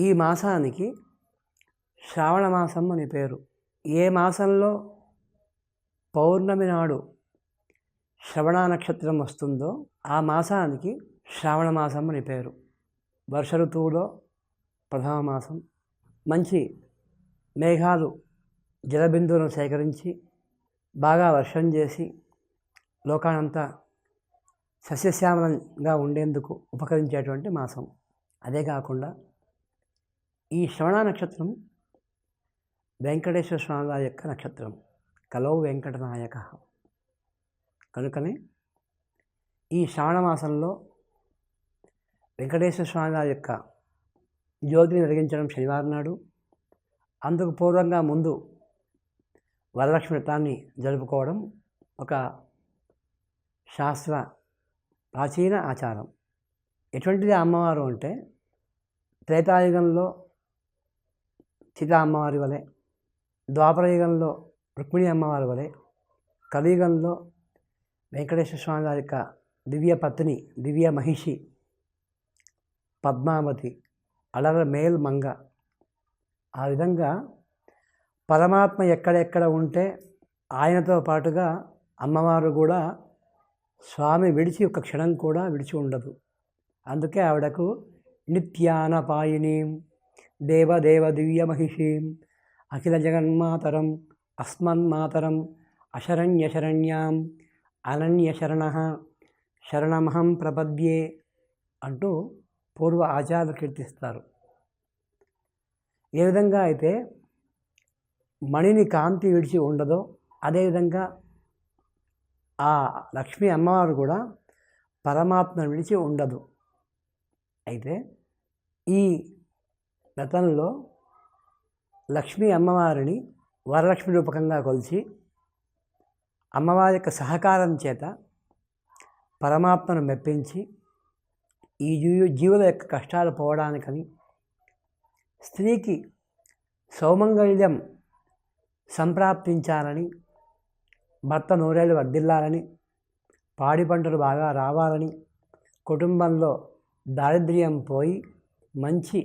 ఈ మాసానికి శ్రావణ మాసం అని పేరు. ఏ మాసంలో పౌర్ణమి నాడు శ్రవణ నక్షత్రం వస్తుందో ఆ మాసానికి శ్రావణ మాసం అని పేరు. వర్ష ఋతువులో ప్రథమ మాసం. మంచి మేఘాలు జలబిందువులను సేకరించి బాగా వర్షం చేసి లోకానంతా సస్యశ్యామలంగా ఉండేందుకు ఉపకరించేటువంటి మాసం. అదే కాకుండా ఈ శ్రవణ నక్షత్రం వెంకటేశ్వర స్వామి యొక్క నక్షత్రం. కలో వెంకటనాయక. కనుకనే ఈ శ్రావణమాసంలో వెంకటేశ్వర స్వామి యొక్క జ్యోతిని వెలిగించడం శనివారం నాడు. అందుకు పూర్వంగా ముందు వరలక్ష్మి వ్రతాన్ని జరుపుకోవడం ఒక శాస్త్ర ప్రాచీన ఆచారం. ఎటువంటిది అమ్మవారు అంటే త్రేతాయుగంలో సీతా అమ్మవారి వలె ద్వాపరయుగంలో రుక్మిణి అమ్మవారి వలె కలియుగంలో వెంకటేశ్వర స్వామి వారి యొక్క దివ్య పత్ని దివ్య మహిషి పద్మావతి అలర మేల్ మంగ. ఆ విధంగా పరమాత్మ ఎక్కడెక్కడ ఉంటే ఆయనతో పాటుగా అమ్మవారు కూడా స్వామి విడిచి ఒక క్షణం కూడా విడిచి ఉండదు. అందుకే ఆవిడకు నిత్యానపాయిని దేవదేవ దివ్యమహిషీం అఖిల జగన్మాతరం అస్మన్మాతరం అశరణ్యశరణ్యాం అనన్యశరణ శరణమహం ప్రపద్యే అంటూ పూర్వ ఆచార్యులు కీర్తిస్తారు. ఏ విధంగా అయితే మణిని కాంతి విడిచి ఉండదో అదేవిధంగా ఆ లక్ష్మీ అమ్మవారు కూడా పరమాత్మ విడిచి ఉండదు. అయితే ఈ గతంలో లక్ష్మీ అమ్మవారిని వరలక్ష్మి రూపకంగా కొలిచి అమ్మవారి యొక్క సహకారం చేత పరమాత్మను మెప్పించి ఈ జీవు జీవుల యొక్క కష్టాలు పోవడానికని స్త్రీకి సౌమంగళ్యం సంప్రాప్తించాలని భర్త నూరేళ్ళు వర్ధిల్లాలని పాడి పంటలు బాగా రావాలని కుటుంబంలో దారిద్ర్యం పోయి మంచి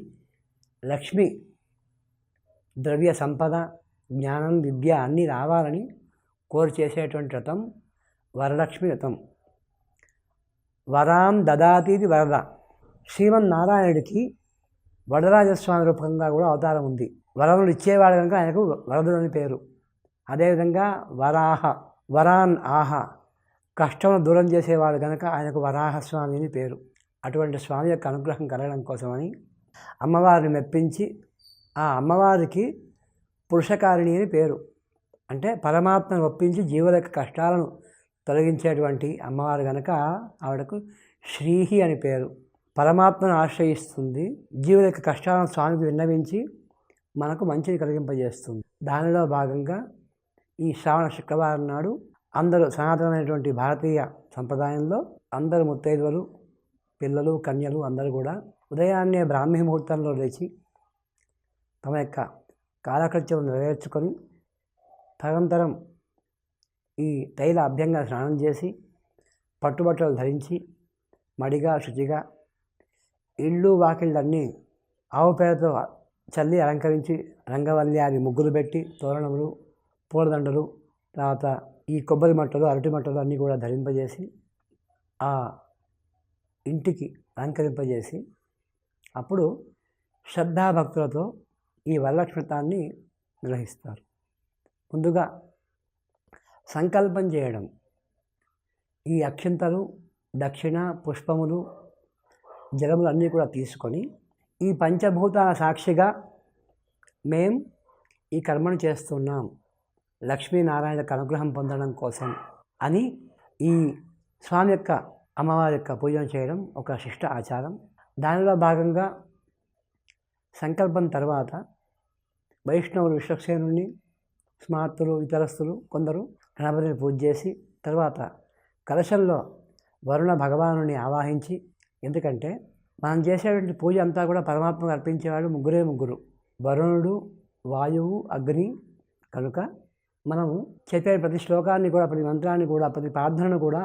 లక్ష్మి ద్రవ్య సంపద జ్ఞానం విద్య అన్నీ రావాలని కోరి చేసేటువంటి వ్రతం వరలక్ష్మి వ్రతం. వరాం దదాతీది వరద. శ్రీమన్నారాయణుడికి వరదరాజస్వామి రూపంగా కూడా అవతారం ఉంది. వరములు ఇచ్చేవాడు కనుక ఆయనకు వరదుడు అని పేరు. అదేవిధంగా వరాహ వరాన్ ఆహ కష్టం దూరం చేసేవాడు కనుక ఆయనకు వరాహస్వామి అని పేరు. అటువంటి స్వామి యొక్క అనుగ్రహం కలగడం కోసమని అమ్మవారిని మెప్పించి ఆ అమ్మవారికి పురుషకారిణి అని పేరు. అంటే పరమాత్మను ఒప్పించి జీవుల యొక్క కష్టాలను తొలగించేటువంటి అమ్మవారు కనుక ఆవిడకు శ్రీహి అని పేరు. పరమాత్మను ఆశ్రయిస్తుంది. జీవుల యొక్క కష్టాలను స్వామికి విన్నవించి మనకు మంచిని కలిగింపజేస్తుంది. దానిలో భాగంగా ఈ శ్రావణ శుక్రవారం నాడు అందరూ సనాతనమైనటువంటి భారతీయ సంప్రదాయంలో అందరు ముత్తైదువులు పిల్లలు కన్యలు అందరూ కూడా ఉదయాన్నే బ్రాహ్మీ ముహూర్తంలో లేచి తమ యొక్క కాలకృత్యం నెరవేర్చుకొని తదనంతరం ఈ తైల అభ్యంగా స్నానం చేసి పట్టుబట్టలు ధరించి మడిగా శుచిగా ఇళ్ళు వాకిళ్ళన్నీ ఆవు పేడతో చల్లి అలంకరించి రంగవల్లి ముగ్గులు పెట్టి తోరణములు పూలదండలు తర్వాత ఈ కొబ్బరి మట్టలు అరటి మట్టలు అన్నీ కూడా ధరింపజేసి ఆ ఇంటికి అలంకరింపజేసి అప్పుడు శ్రద్ధాభక్తులతో ఈ వరలక్ష్మితాన్ని నిర్వహిస్తారు ముందుగా సంకల్పం చేయడం. ఈ అక్షింతలు దక్షిణ పుష్పములు జలములు అన్నీ కూడా తీసుకొని ఈ పంచభూతాల సాక్షిగా మేం ఈ కర్మను చేస్తున్నాం. లక్ష్మీనారాయణ అనుగ్రహం పొందడం కోసం అని ఈ స్వామి యొక్క అమ్మవారి యొక్క పూజన చేయడం ఒక శిష్ట ఆచారం. దానిలో భాగంగా సంకల్పం తర్వాత వైష్ణవులు విశ్వక్సేనుని స్మార్తులు ఇతరస్తులు కొందరు గణపతిని పూజ చేసి తర్వాత కలశంలో వరుణ భగవానుని ఆవాహించి ఎందుకంటే మనం చేసేటువంటి పూజ అంతా కూడా పరమాత్మకు అర్పించేవాడు ముగ్గురే ముగ్గురు. వరుణుడు వాయువు అగ్ని కనుక మనము చెప్పే ప్రతి శ్లోకాన్ని కూడా ప్రతి మంత్రాన్ని కూడా ప్రతి ప్రార్థనను కూడా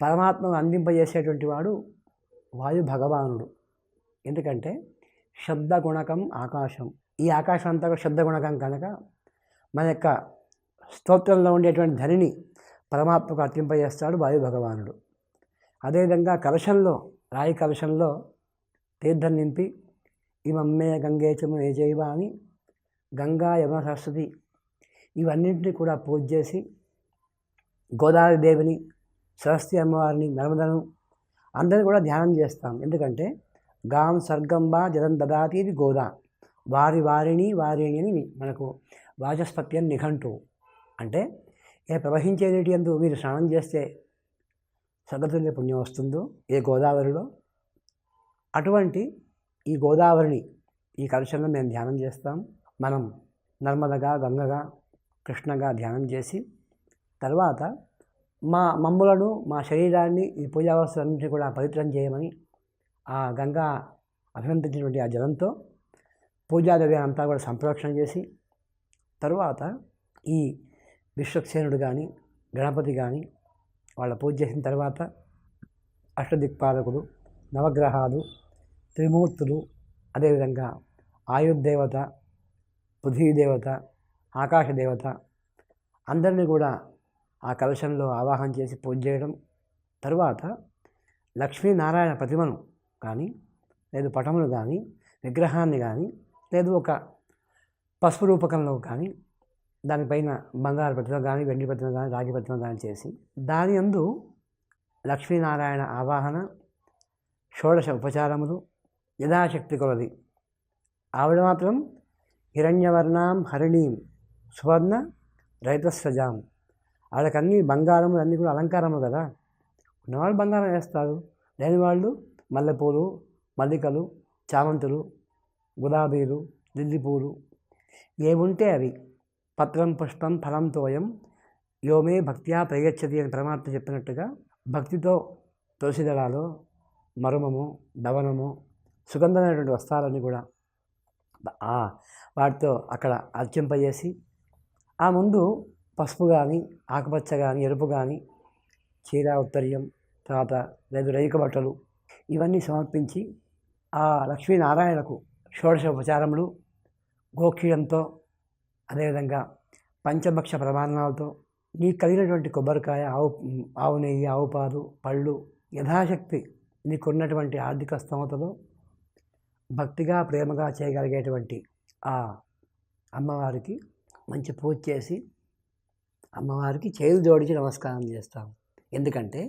పరమాత్మకు అందింపజేసేటువంటి వాడు వాయు భగవానుడు ఎందుకంటే శబ్ద గుణకం ఆకాశం. ఈ ఆకాశం అంతా కూడా శబ్ద గుణకం కనుక మన యొక్క స్తోత్రంలో ఉండేటువంటి ధనిని పరమాత్మకు అర్పింపజేస్తాడు వాయు భగవానుడు అదేవిధంగా కలశంలో రాయి కలశంలో తీర్థం నింపి ఇమమ్మే గంగేచము ఏ జైవ అని గంగా యమున సరస్వతి ఇవన్నింటినీ కూడా పూజ చేసి గోదావరి దేవిని సరస్వతి అమ్మవారిని నర్మదను అందరిని కూడా ధ్యానం చేస్తాం. ఎందుకంటే గాం సర్గంబా జలం దదాతి ఇది గోదా. వారి వారిని వారిని అని మనకు వాచస్పత్యం నిఘంటు. అంటే ఏ ప్రవహించే నీటి ఎందు మీరు స్నానం చేస్తే సగతుల్య పుణ్యం వస్తుందో ఏ గోదావరిలో? అటువంటి ఈ గోదావరిని ఈ కలుషంలో మేము ధ్యానం చేస్తాం. మనం నర్మదగా గంగగా కృష్ణగా ధ్యానం చేసి తర్వాత మా మమ్ములను మా శరీరాన్ని ఈ పూజా వస్తువులన్నింటినీ కూడా పవిత్రం చేయమని ఆ గంగా అభినందించినటువంటి ఆ జలంతో పూజాద్రవ్యాన్ని అంతా కూడా సంప్రోక్షణ చేసి తరువాత ఈ విశ్వక్సేనుడు కానీ గణపతి కానీ వాళ్ళ పూజ చేసిన తర్వాత అష్టదిక్పాలకులు నవగ్రహాలు త్రిమూర్తులు అదేవిధంగా ఆయుర్దేవత పృథ్వీదేవత ఆకాశదేవత అందరినీ కూడా ఆ కలశంలో ఆవాహన చేసి పూజ చేయడం. తరువాత లక్ష్మీనారాయణ ప్రతిమను కానీ లేదు పటమును కానీ విగ్రహాన్ని కానీ లేదు ఒక పసుపు రూపకంలో కానీ దానిపైన బంగారు ప్రతిమ కానీ వెండి ప్రతిమ కానీ రాగి ప్రతిమ కానీ చేసి దాని అందు లక్ష్మీనారాయణ ఆవాహన షోడశ ఉపచారములు యథాశక్తి కొలది. ఆవిడ మాత్రం హిరణ్యవర్ణాం హరిణీం సువర్ణ రైతస్రజాం వాళ్ళకన్నీ బంగారము అన్నీ కూడా అలంకారము కదా. ఉన్నవాళ్ళు బంగారం వేస్తారు. లేని వాళ్ళు మల్లెపూలు మల్లికలు చామంతులు గులాబీలు లిల్లిపూలు. ఏముంటే అవి. పత్రం పుష్పం ఫలం తోయం. యోమే భక్త్యా ప్రయచ్చది అని పరమాత్మ చెప్పినట్టుగా భక్తితో తులసిదళాలు మరుమము దవనము సుగంధమైనటువంటి వస్త్రాలన్నీ కూడా వాటితో అక్కడ అర్చింపజేసి ఆ ముందు పసుపు కానీ ఆకుపచ్చ కానీ ఎరుపు కానీ చీర ఉత్తర్యం తర్వాత లేదు రైక బట్టలు ఇవన్నీ సమర్పించి ఆ లక్ష్మీనారాయణకు షోడశ ఉపచారములు గోక్షీయంతో అదేవిధంగా పంచభక్ష ప్రమాణాలతో నీకు కలిగినటువంటి కొబ్బరికాయ ఆవు ఆవు నెయ్యి ఆవు పాలు పళ్ళు యథాశక్తి నీకున్నటువంటి ఆర్థిక స్తోమతలో భక్తిగా ప్రేమగా చేయగలిగేటువంటి ఆ అమ్మవారికి మంచి పూజ చేసి అమ్మవారికి చేతులు జోడించి నమస్కారం చేస్తాం ఎందుకంటే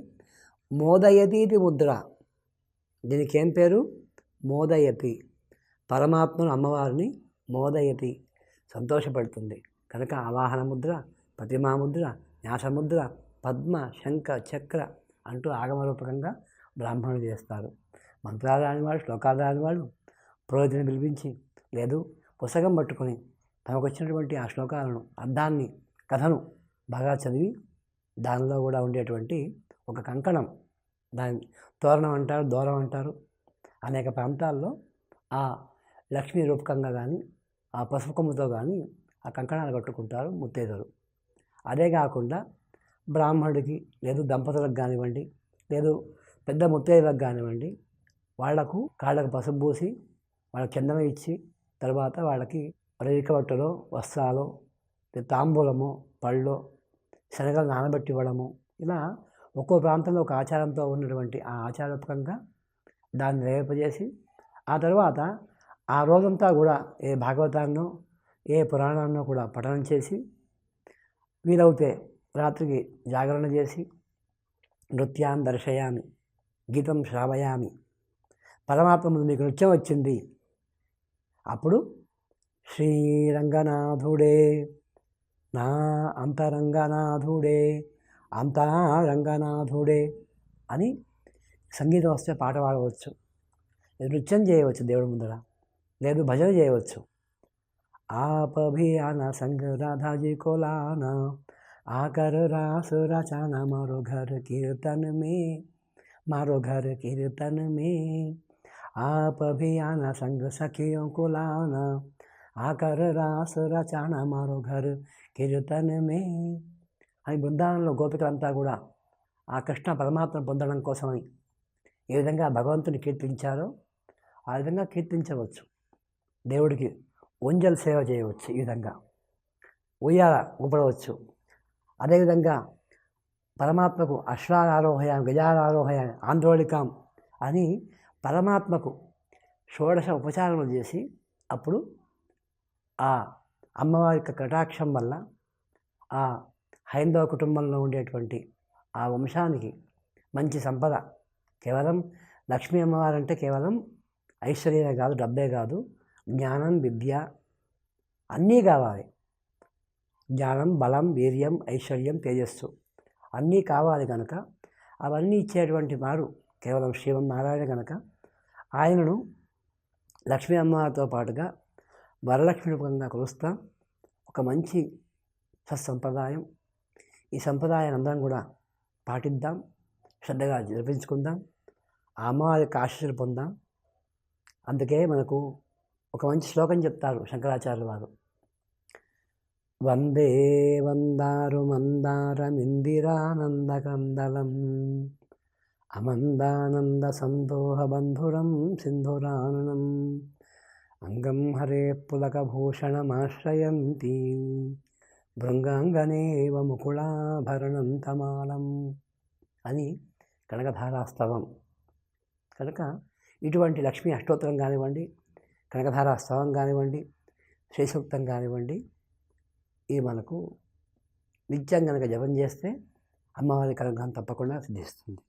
మోదయతీతి ముద్ర. దీనికి ఏం పేరు? మోదయతి. పరమాత్మను అమ్మవారిని మోదయతి. సంతోషపడుతుంది. కనుక ఆవాహన ముద్ర ప్రతిమా ముద్ర న్యాసముద్ర పద్మ శంఖ చక్ర అంటూ ఆగమరూపకంగా బ్రాహ్మణులు చేస్తారు. మంత్రాలు రానివాడు శ్లోకాలు రానివాడు పురోహితుని పిలిపించి లేదు పుస్తకం పట్టుకొని తమకు వచ్చినటువంటి ఆ శ్లోకాలను అర్థాన్ని కథను బాగా చదివి దానిలో కూడా ఉండేటువంటి ఒక కంకణం. దాని తోరణం అంటారు దూరం అంటారు. అనేక ప్రాంతాల్లో ఆ లక్ష్మీ రూపకంగా కానీ ఆ పసుపు కొమ్ముతో కానీ ఆ కంకణాలు కట్టుకుంటారు ముత్తైదులు అదే కాకుండా బ్రాహ్మణుడికి లేదు దంపతులకు కానివ్వండి లేదు పెద్ద ముత్తైదులకు కానివ్వండి వాళ్ళకు కాళ్ళకు పసుపు పూసి వాళ్ళకి చందనం ఇచ్చి తర్వాత వాళ్ళకి రేఖ బట్టలో వస్త్రాలు తాంబూలము పళ్ళు శనగలు నానబెట్టి ఇవ్వడము. ఇలా ఒక్కో ప్రాంతంలో ఒక ఆచారంతో ఉన్నటువంటి ఆ ఆచారపకంగా దాన్ని రేపజేసి ఆ తర్వాత ఆ రోజంతా కూడా ఏ భాగవతాన్నో ఏ పురాణాన్నో కూడా పఠనం చేసి వీలవుతే రాత్రికి జాగరణ చేసి నృత్యాన్ని దర్శయామి గీతం శ్రావయామి పరమాత్మ ముందు నృత్యం వచ్చింది. అప్పుడు శ్రీరంగనాథుడే నా అంతరంగనాథుడే అంతరంగనాథుడే అని సంగీతం వస్తే పాట పాడవచ్చు నృత్యం చేయవచ్చు దేవుడి ముందర లేదు భజన చేయవచ్చు आप भी आना संग राधा जी को लाना आकर रास रचाना मारो घर कीर्तन में मारो घर कीर्तन में आप भी आना संग सखियों కిరుతనమే అని బృందావనంలో గోపికలంతా కూడా ఆ కృష్ణ పరమాత్మ పొందడం కోసమని ఏ విధంగా భగవంతుని కీర్తించారో ఆ విధంగా కీర్తించవచ్చు. దేవుడికి ఒంజల్ సేవ చేయవచ్చు ఈ విధంగా. ఉయ్యాల ఊపడవచ్చు. అదేవిధంగా పరమాత్మకు అశ్వారారోహయాం గజారారోహయాం ఆందోళికాం అని పరమాత్మకు షోడశ ఉపచారములు చేసి అప్పుడు ఆ అమ్మవారి యొక్క కటాక్షం వల్ల ఆ హైందవ కుటుంబంలో ఉండేటువంటి ఆ వంశానికి మంచి సంపద. కేవలం లక్ష్మీ అమ్మవారు అంటే కేవలం ఐశ్వర్యమే కాదు డబ్బే కాదు. జ్ఞానం విద్య అన్నీ కావాలి. జ్ఞానం బలం వీర్యం ఐశ్వర్యం తేజస్సు అన్నీ కావాలి కనుక అవన్నీ ఇచ్చేటువంటి వారు కేవలం శ్రీమన్నారాయణ కనుక. ఆయనను లక్ష్మీ అమ్మవారితో పాటుగా వరలక్ష్మి రూపంగా కొలుస్తాం. ఒక మంచి సత్సంప్రదాయం. ఈ సంప్రదాయాన్ని అందరం కూడా పాటిద్దాం. శ్రద్ధగా జరిపించుకుందాం. ఆ అమ్మవారి యొక్క ఆశీస్సులు పొందాం. అందుకే మనకు ఒక మంచి శ్లోకం చెప్తారు శంకరాచార్యుల వారు. వందే వందారు మందారమిందిరానందకందలం అమందానంద సందోహ బంధురం సింధురాననం. అంగం హరే పులకభూషణమాశ్రయంతి. భృంగాంగనేవ ముకుళాభరణం తమాలం అని కనకధారాస్తవం. కనుక ఇటువంటి లక్ష్మీ అష్టోత్తరం కానివ్వండి కనకధారాస్తవం కానివ్వండి శ్రీసూక్తం కానివ్వండి ఇది మనకు నిత్యం కనుక జపం చేస్తే అమ్మవారి కనుగ్రహం తప్పకుండా సిద్ధిస్తుంది.